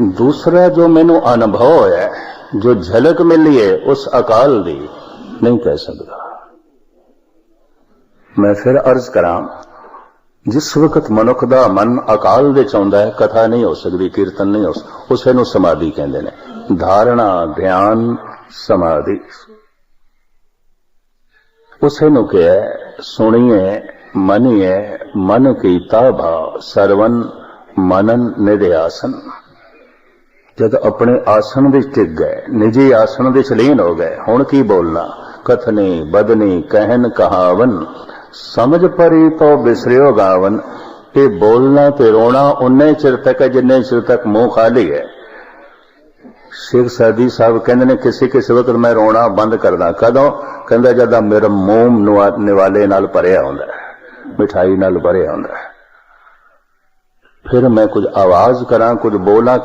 ਦੂਸਰਾ ਜੋ ਮੈਨੂੰ ਅਨੁਭਵ ਹੋਇਆ ਹੈ, ਜੋ ਝਲਕ ਮਿਲੀ ਹੈ ਉਸ ਅਕਾਲ ਦੀ ਨਹੀਂ ਕਹਿ ਸਕਦਾ। ਮੈਂ ਫਿਰ ਅਰਜ਼ ਕਰਾਂ ਜਿਸ ਵਕਤ ਮਨੁੱਖ ਦਾ ਮਨ ਅਕਾਲ ਦੇ ਚ ਹੈ ਕਥਾ ਨਹੀਂ ਹੋ ਸਕਦੀ ਕੀਰਤਨ ਨਹੀਂ ਹੋ ਸਕਦਾ ਉਸੇ ਨੂੰ ਸਮਾਧੀ ਕਹਿੰਦੇ ਨੇ। ਧਾਰਣਾ ਧਿਆਨ ਸਮਾਧੀ। ਉਸੇ ਨੂੰ ਕਿਹਾ ਸੁਣੀਏ ਮਨੀਏ ਮਨ ਕੀਤਾ ਭਾਵ ਸਰਵਨ ਮਨਨ ਨਿਧਿਆਸਨ। ਜਦ ਆਪਣੇ ਆਸਣ ਵਿੱਚ ਟਿਕ ਗਏ, ਨਿਜੀ ਆਸਣ ਵਿੱਚ ਲੀਨ ਹੋ ਗਏ, ਹੁਣ ਕੀ ਬੋਲਣਾ? ਕਥਨੀ, ਬਦਨੀ ਕਹਿਨ ਕਹਾਵਨ, ਸਮਝ ਪਰੀ ਤੋ ਬਿਸਰਿਓ ਗਾਵਨ, ਇਹ ਬੋਲਣਾ ਤੇ ਰੋਣਾ ਉਨੇ ਚਿਰ ਤੱਕ ਜਿੰਨੇ ਚਿਰ ਤੱਕ ਮੂੰਹ ਖਾਲੀ ਹੈ। ਸ਼ੇਖ ਸਾਦੀ ਸਾਹਿਬ ਕਹਿੰਦੇ ਨੇ, ਕਿਸੇ ਕਿਸੇ ਵਕਤ ਮੈਂ ਰੋਣਾ ਬੰਦ ਕਰਦਾ। ਕਦੋਂ? ਕਹਿੰਦਾ ਜਦ ਮੇਰਾ ਮੂੰਹ ਨਿਵਾਲੇ ਨਾਲ ਭਰਿਆ ਹੁੰਦਾ ਮਿਠਾਈ ਨਾਲ ਭਰਿਆ ਹੁੰਦਾ ਫਿਰ ਮੈਂ ਕੁਝ ਆਵਾਜ਼ ਕਰਾਂ, ਕੁਝ ਬੋਲਾਂ